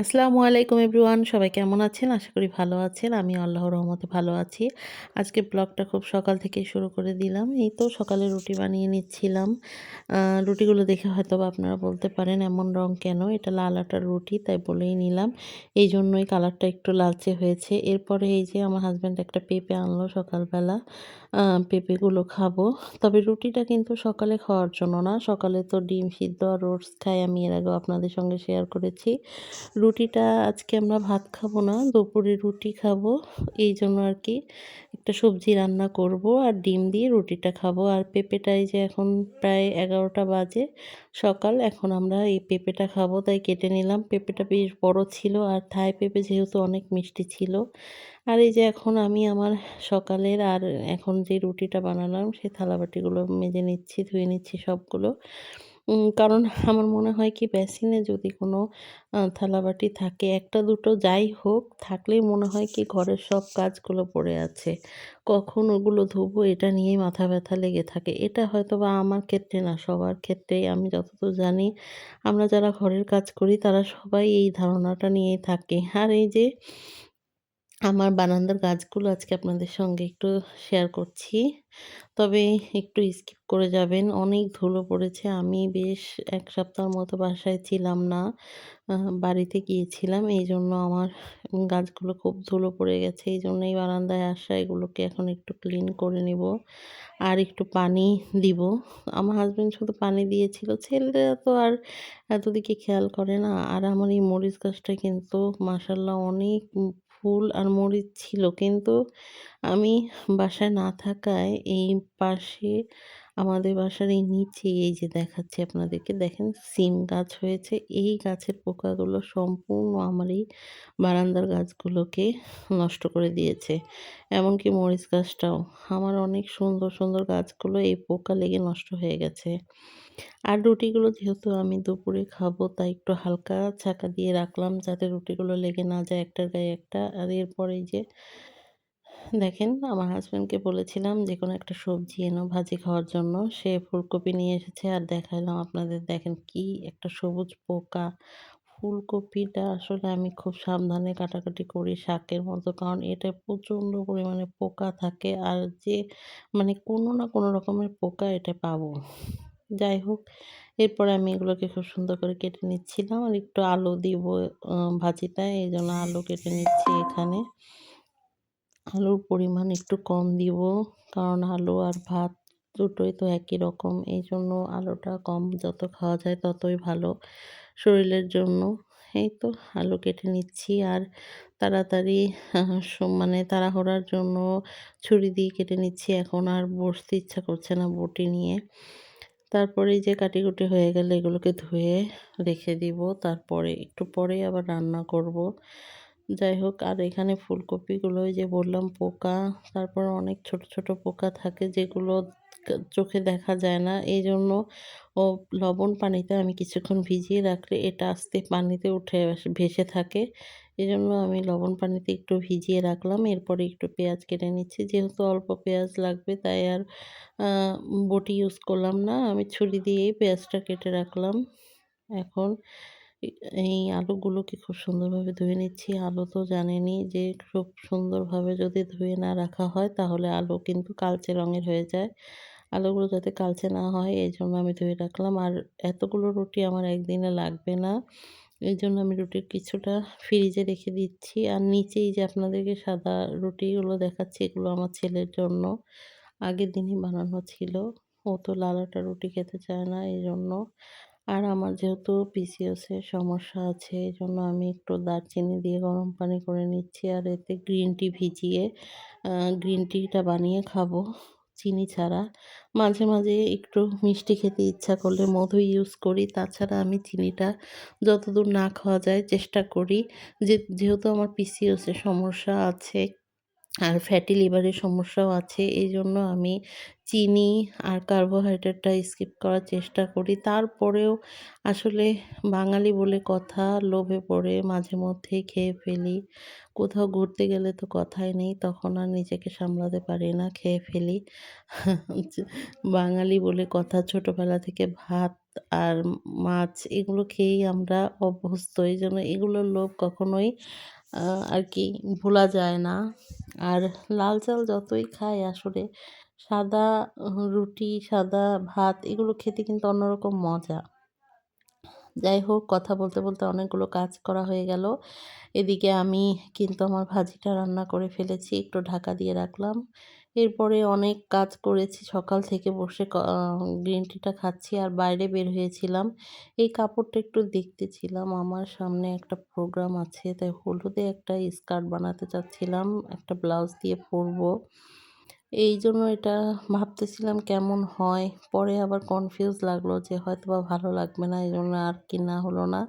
আসসালামু আলাইকুম এভরিওয়ান, সবাই কেমন আছেন? আশা করি ভালো আছেন। আমি আল্লাহ রহমতে ভালো আছি। আজকে ব্লগটা খুব সকাল থেকেই শুরু করে দিলাম। এই তো সকালে রুটি বানিয়ে নিচ্ছিলাম। রুটিগুলো দেখে হয়তো আপনারা বলতে পারেন এমন রং কেন? এটা লাল আটার রুটি, তাই বলেই নিলাম। এই জন্যই কালারটা একটু লালচে হয়েছে। এরপরে এই যে আমার হাজব্যান্ড একটা পেঁপে আনলো সকালবেলা। পেঁপেগুলো খাব। তবে রুটিটা কিন্তু সকালে খাওয়ার জন্য না। সকালে তো ডিম সিদ্ধ আর রোটস খাই। আমি এর আগেও আপনাদের সঙ্গে শেয়ার করেছি। রুটিটা আজকে আমরা ভাত খাব না, দুপুরে রুটি খাব। এই জন্য আর কি একটা সবজি রান্না করব আর ডিম দিয়ে রুটিটা খাব। আর পেঁপেটাই যে এখন প্রায় এগারোটা বাজে, সকাল এখন আমরা এই পেঁপেটা খাব। তাই কেটে নিলাম। পেঁপেটা বেশ বড় ছিল আর থাই পেঁপে যেহেতু অনেক মিষ্টি ছিল। আর এই যে এখন আমি আমার সকালের আর এখন যে রুটিটা বানালাম সেই থালাবাটিগুলো মেজে নিচ্ছি, ধুয়ে নিচ্ছি সবগুলো। কারণ আমার মনে হয় কি বেসিনে যদি কোনো থালাবাটি থাকে, একটা দুটো যাই হোক, থাকলেই মনে হয় কি ঘরের সব কাজগুলো পড়ে আছে। কখন ওগুলো ধুবো, এটা নিয়েই মাথা ব্যথা লেগে থাকে। এটা হয়তো বা আমার ক্ষেত্রে না, সবার ক্ষেত্রেই আমি যতদূর জানি, আমরা যারা ঘরের কাজ করি, তারা সবাই এই ধারণাটা নিয়েই থাকে। আর এই যে আমার বারান্দার গাছগুলো আজকে আপনাদের সঙ্গে একটু শেয়ার করছি। তবে একটু স্কিপ করে যাবেন। অনেক ধুলো পড়েছে। আমি বেশ এক সপ্তাহের মতো বাসায় ছিলাম না। বাড়িতে গিয়েছিলাম। এই জন্য আমার গাছগুলো খুব ধুলো পড়ে গেছে। এই জন্য এই বারান্দায় আসা, এগুলোকে এখন একটু ক্লিন করে নেব। আর একটু পানি দিব। আমার হাজব্যান্ড শুধু পানি দিয়েছিল। ছেলেরা তো আর এতদিকে খেয়াল করে না। আর আমার এই মরিচ গাছটা কিন্তু মাসাল্লাহ অনেক ফুল আর মরিচ ছিল। কিন্তু আমি বাসায় না থাকায় এই পাশে আমাদের বাসার এই নিচে এই যে দেখাচ্ছি আপনাদেরকে, দেখেন সিম গাছ হয়েছে। এই গাছের পোকাগুলো সম্পূর্ণ আমার এই বারান্দার গাছগুলোকে নষ্ট করে দিয়েছে। এমনকি মরিচ গাছটাও। আমার অনেক সুন্দর সুন্দর গাছগুলো এই পোকা লেগে নষ্ট হয়ে গেছে। আর রুটিগুলো যেহেতু আমি দুপুরে খাব, তাই একটু হালকা ছাকা দিয়ে রাখলাম যাতে রুটিগুলো লেগে না যায় একটার গায়ে একটা। আর এরপরে যে দেখেন, আমার হাজব্যান্ডকে বলেছিলাম যে, কোনো একটা সবজি এনো ভাজি খাওয়ার জন্য। সে ফুলকপি নিয়ে এসেছে আর দেখাইলাম আপনাদের। দেখেন কি একটা সবুজ পোকা। ফুলকপিটা আসলে আমি খুব সাবধানে কাটাকাটি করি শাকের মতো, কারণ এটা প্রচণ্ড পরিমাণে পোকা থাকে আর যে মানে কোনো না কোনো রকমের পোকা এটা পাবো। যাই হোক, এরপরে আমি এগুলোকে খুব সুন্দর করে কেটে নিচ্ছিলাম আর একটু আলু দিব ভাজিটায়। এই জন্য আলু কেটে নিচ্ছি এখানে। আলুর পরিমাণ একটু কম দিব। কারণ আলু আর ভাত দুটোই তো একই রকম। এই জন্য আলুটা কম যত খাওয়া যায় ততই ভালো শরীরের জন্য। এই তো আলু কেটে নিচ্ছি আর তাড়াতাড়ি মানে তাড়াহুড়ার জন্য ছুরি দিয়ে কেটে নিচ্ছি। এখন আর বসতে ইচ্ছা করছে না বটি নিয়ে। তারপরে যে কাটিকুটি হয়ে গেলে এগুলোকে ধুয়ে রেখে দিব। তারপরে একটু পরে আবার রান্না করব। যাই হোক, আর এখানে ফুলকপিগুলো যে বললাম পোকা, তারপর অনেক ছোট ছোট পোকা থাকে যেগুলো চোখে দেখা যায় না। এই জন্য ও লবণ পানিতে আমি কিছুক্ষণ ভিজিয়ে রাখলে এটা আস্তে পানিতে উঠে ভেসে থাকে। এই জন্য আমি লবণ পানিতে একটু ভিজিয়ে রাখলাম। এরপরে একটু পেঁয়াজ কেটে নিচ্ছি। যেহেতু অল্প পেঁয়াজ লাগবে, তাই আর বটি ইউজ করলাম না। আমি ছুরি দিয়েই পেঁয়াজটা কেটে রাখলাম। এখন এই আলুগুলোকে খুব সুন্দরভাবে ধুয়ে নিচ্ছি। আলু তো জানেনি যে খুব সুন্দরভাবে যদি ধুয়ে না রাখা হয় তাহলে আলু কিন্তু কালচে রঙের হয়ে যায়। আলুগুলো যাতে কালচে না হয় এই জন্য আমি ধুয়ে রাখলাম। আর এতগুলো রুটি আমার একদিনে লাগবে না। এই জন্য আমি রুটির কিছুটা ফ্রিজে রেখে দিচ্ছি। আর নিচেই যে আপনাদেরকে সাদা রুটিগুলো দেখাচ্ছি এগুলো আমার ছেলের জন্য। আগের দিনই বানানো ছিল। ও তো লালাটা রুটি খেতে চায় না এই জন্য আর আমার যেহেতু পিসিওসের সমস্যা আছে এই জন্য আমি একটু দারচিনি দিয়ে গরম পানি করে নিচ্ছি আর এতে গ্রিন টি ভিজিয়ে গ্রিন টিটা বানিয়ে খাব চিনি ছাড়া। মাঝে মাঝে একটু মিষ্টি খেতে ইচ্ছা করলে মধু ইউজ করি, তাছাড়া আমি চিনিটা যতদূর না খাওয়া যায় চেষ্টা করি। যে, যেহেতু আমার পিসিওসের সমস্যা আছে আর ফ্যাটি লিভারের সমস্যাও আছে এই জন্য আমি চিনি আর কার্বোহাইড্রেটটা স্কিপ করার চেষ্টা করি তারপরেও আসলে বাঙালি বলে কথা, লোভে পড়ে মাঝে মধ্যে খেয়ে ফেলি কোথাও ঘুরতে গেলে তো কথাই নেই, তখন আর নিজেকে সামলাতে পারি না, খেয়ে ফেলি বাঙালি বলে কথা, ছোটোবেলা থেকে ভাত আর মাছ এগুলো খেয়েই আমরা অভ্যস্ত। এইজন্য এগুলোর লোভ কখনোই আর কি ভোলা যায় না। আর লাল চাল যতই খাই আসলে সাদা রুটি, সাদা ভাত এগুলো খেতে কিন্তু অন্যরকম মজা। যাই হোক কথা বলতে, বলতে অনেকগুলো কাজ করা হয়ে গেল। এদিকে আমি কিন্তু আমার ভাজিটা রান্না করে ফেলেছি। একটু ঢাকা দিয়ে রাখলাম। এরপরে অনেক কাজ করেছি সকাল থেকে বসে গ্রিন টিটা খাচ্ছি আর বাইরে বের হয়েছিলাম। এই কাপড়টা একটু দেখতেছিলাম। আমার সামনে একটা প্রোগ্রাম আছে। তাই হলুদে একটা স্কার্ট বানাতে চাচ্ছিলাম। একটা ব্লাউজ দিয়ে পরবো। এইজন্য এটা ভাবতেছিলাম কেমন হয়। পরে আবার কনফিউজ লাগল যে হয়তো বা ভালো লাগবে না। এই জন্য আর কিনা হলো না।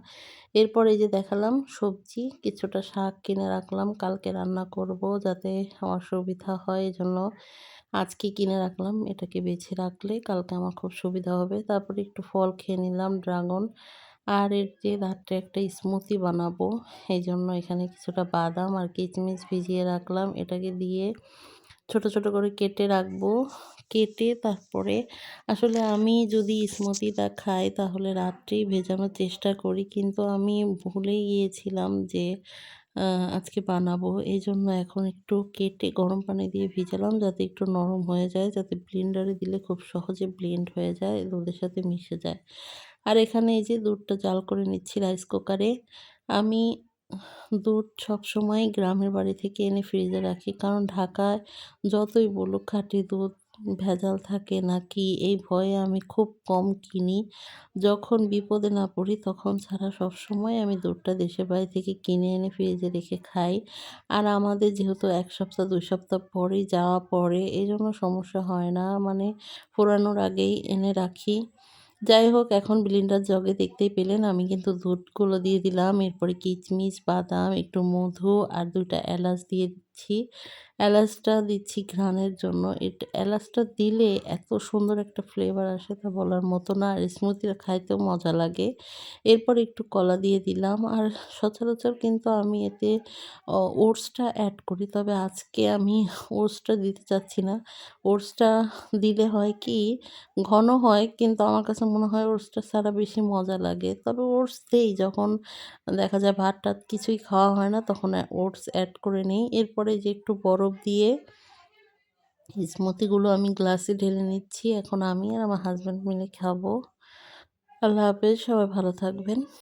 এরপর এই যে দেখালাম সবজি, কিছুটা শাক কিনে রাখলাম। কালকে রান্না করব যাতে আমার সুবিধা হয় এই জন্য আজকে কিনে রাখলাম। এটাকে বেছে রাখলে কালকে আমার খুব সুবিধা হবে। তারপরে একটু ফল খেয়ে নিলাম, ড্রাগন। আর এর যে রাত্রে একটা স্মুথি বানাবো। এই জন্য এখানে কিছুটা বাদাম আর কিচমিচ ভিজিয়ে রাখলাম। এটাকে দিয়ে ছোট, ছোট করে কেটে রাখব। কেটে তারপরে আসলে আমি যদি স্মুথিটা খাই তাহলে রাত্রেই ভেজানোর চেষ্টা করি। কিন্তু আমি ভুলেই গিয়েছিলাম যে আজকে বানাবো। এই জন্য এখন একটু কেটে গরম পানি দিয়ে ভিজালাম যাতে একটু নরম হয়ে যায়। যাতে ব্লেন্ডারে দিলে খুব সহজে ব্লেন্ড হয়ে যায়, দুধের সাথে মিশে যায়। আর এখানে এই যে দুধটা জাল করে নিচ্ছি রাইস কুকারে। আমি দুধ সবসময় গ্রামের বাড়ি থেকে এনে ফ্রিজে রাখি। কারণ ঢাকায় যতই বলুক খাঁটি দুধ ভেজাল থাকে নাকি, এই ভয়ে আমি খুব কম কিনি। যখন বিপদে না পড়ি তখন ছাড়া সবসময় আমি দুধটা দেশের বাড়ি থেকে কিনে এনে ফ্রিজে রেখে খাই। আর আমাদের যেহেতু এক সপ্তাহ, দুই সপ্তাহ পরেই যাওয়া পরে এই জন্য সমস্যা হয় না। মানে ফুরানোর আগেই এনে রাখি। যাই হোক এখন ব্লিন্ডার জগে দেখতেই পেলেন আমি কিন্তু দুধগুলো দিয়ে দিলাম। এরপরে কিচমিচ, বাদাম, একটু মধু আর দুটা এলাচ দিয়ে দিচ্ছি। এলাচটা দিচ্ছি ঘ্রাণের জন্য। এটা, এলাচটা দিলে এত সুন্দর একটা ফ্লেভার আসে তা বলার মতো না। আর স্মুথিটা খাইতেও মজা লাগে। এরপর একটু কলা দিয়ে দিলাম। আর সচরাচর কিন্তু আমি এতে ওটসটা অ্যাড করি। তবে আজকে আমি ওটসটা দিতে চাচ্ছি না। ওটসটা দিলে হয় কি, ঘন হয়, কিন্তু আমার কাছে মনে হয় ওটসটা ছাড়া বেশি মজা লাগে। তবে ওটস দেই, যখন দেখা যায় ভাত-টাত কিছুই খাওয়া হয় না, তখন ওটস অ্যাড করে নেই। এরপরে যে একটু বরফ দিয়ে স্মুতিগুলো আমি গ্লাসে ঢেলে নিচ্ছি। এখন আমি আর আমার হাজব্যান্ড মিলে খাব। আল্লাহ হাফেজ। সবাই ভালো থাকবেন।